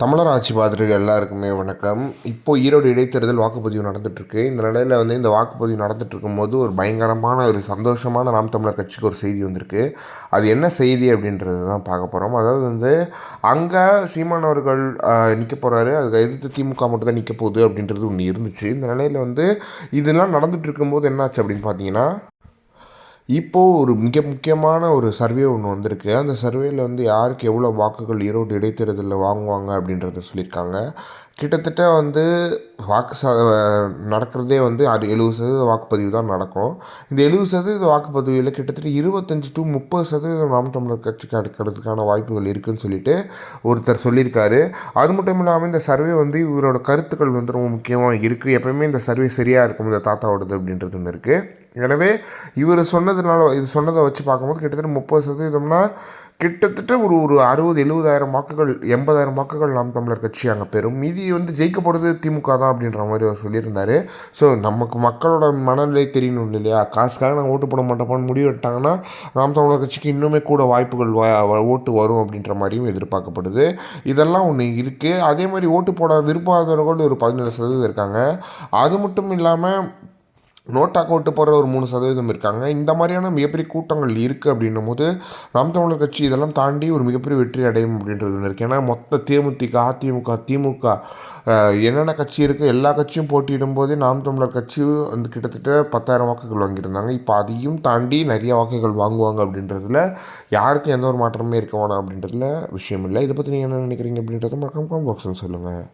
தமிழர் ஆட்சி பார்த்துருக்க எல்லாருக்குமே வணக்கம். இப்போ ஈரோடு இடைத்தேர்தல் வாக்குப்பதிவு நடந்துட்டுருக்கு. இந்த நிலையில் வந்து இந்த வாக்குப்பதிவு நடந்துட்டு இருக்கும்போது ஒரு பயங்கரமான ஒரு சந்தோஷமான நாம் தமிழர் கட்சிக்கு ஒரு செய்தி வந்திருக்கு. அது என்ன செய்தி அப்படின்றது தான் பார்க்க போகிறோம் அதாவது வந்து அங்கே சீமான் அவர்கள் நிற்க போகிறாரு அதுக்கு எதிர்த்து திமுக மட்டும் தான் நிற்க போகுது அப்படின்றது ஒன்று இருந்துச்சு. இந்த நிலையில் வந்து இதெல்லாம் நடந்துட்டு இருக்கும்போது என்னாச்சு அப்படின்னு பார்த்தீங்கன்னா இப்போது ஒரு மிக முக்கியமான ஒரு சர்வே ஒன்று வந்திருக்கு. அந்த சர்வேயில் வந்து யாருக்கு எவ்வளோ வாக்குகள் ஈரோடு இடைத்தேர்தலில் வாங்குவாங்க அப்படின்றத சொல்லியிருக்காங்க. கிட்டத்தட்ட வந்து வாக்கு ச நடக்கிறதே வந்து அது எழுபது சதவீத வாக்குப்பதிவு தான் நடக்கும். இந்த எழுபது சதவீத வாக்குப்பதிவில் கிட்டத்தட்ட இருபத்தஞ்சி டு முப்பது சதவீதம் நாம் தமிழர் கட்சிக்கு அடுக்கிறதுக்கான வாய்ப்புகள் இருக்குதுன்னு சொல்லிட்டு ஒருத்தர் சொல்லியிருக்காரு. அது மட்டும் இல்லாமல் இந்த சர்வே வந்து இவரோட கருத்துக்கள் வந்து ரொம்ப முக்கியமாக இருக்குது எப்போயுமே இந்த சர்வே சரியாக இருக்கும் இந்த தாத்தாவோடது அப்படின்றது ஒன்று இருக்குது எனவே இவர் சொன்னதுனால இது சொன்னதை வச்சு பார்க்கும்போது கிட்டத்தட்ட முப்பது சதவீதம்னா கிட்டத்தட்ட ஒரு ஒரு அறுபது எழுபதாயிரம் வாக்குகள் எண்பதாயிரம் வாக்குகள் நாம் தமிழர் கட்சி அங்கே பெறும். மீதி வந்து ஜெயிக்கப்படுறது திமுக தான் அப்படின்ற மாதிரி அவர் சொல்லியிருந்தார். ஸோ நமக்கு மக்களோட மனநிலை தெரியணும் இல்லையா? காசுக்காக நாங்கள் ஓட்டு போட மாட்டோம்னு முடிவு எடுத்தாங்கன்னா நாம் தமிழர் கட்சிக்கு இன்னுமே கூட வாய்ப்புகள் ஓட்டு வரும் அப்படின்ற மாதிரியும் எதிர்பார்க்கப்படுது. இதெல்லாம் ஒன்று இருக்குது அதே மாதிரி ஓட்டு போட விரும்பாதவர்கள் ஒரு பதினேழு சதவீதம் இருக்காங்க. அது மட்டும் இல்லாமல் நோட்டாக்கு ஓட்டு போடுற ஒரு மூணு சதவீதம் இருக்காங்க. இந்த மாதிரியான மிகப்பெரிய கூட்டங்கள் இருக்குது அப்படின்னும் போது நாம் தமிழர் கட்சி இதெல்லாம் தாண்டி ஒரு மிகப்பெரிய வெற்றி அடையும் அப்படின்றது ஒன்று இருக்குது ஏன்னா மொத்த தேமுதிக அதிமுக திமுக என்னென்ன கட்சி இருக்குது எல்லா கட்சியும் போட்டியிடும் போதே நாம் தமிழர் கட்சி வந்து கிட்டத்தட்ட பத்தாயிரம் வாக்குகள் வாங்கியிருந்தாங்க. இப்போ அதையும் தாண்டி நிறைய வாக்குகள் வாங்குவாங்க அப்படின்றதுல யாருக்கும் எந்த ஒரு மாற்றமே இருக்க வேணாம் அப்படின்றதுல விஷயம் இல்லை. இதை பற்றி நீங்கள் என்ன நினைக்கிறீங்க அப்படின்றத மறக்காம பாக்ஸ்னு சொல்லுங்கள்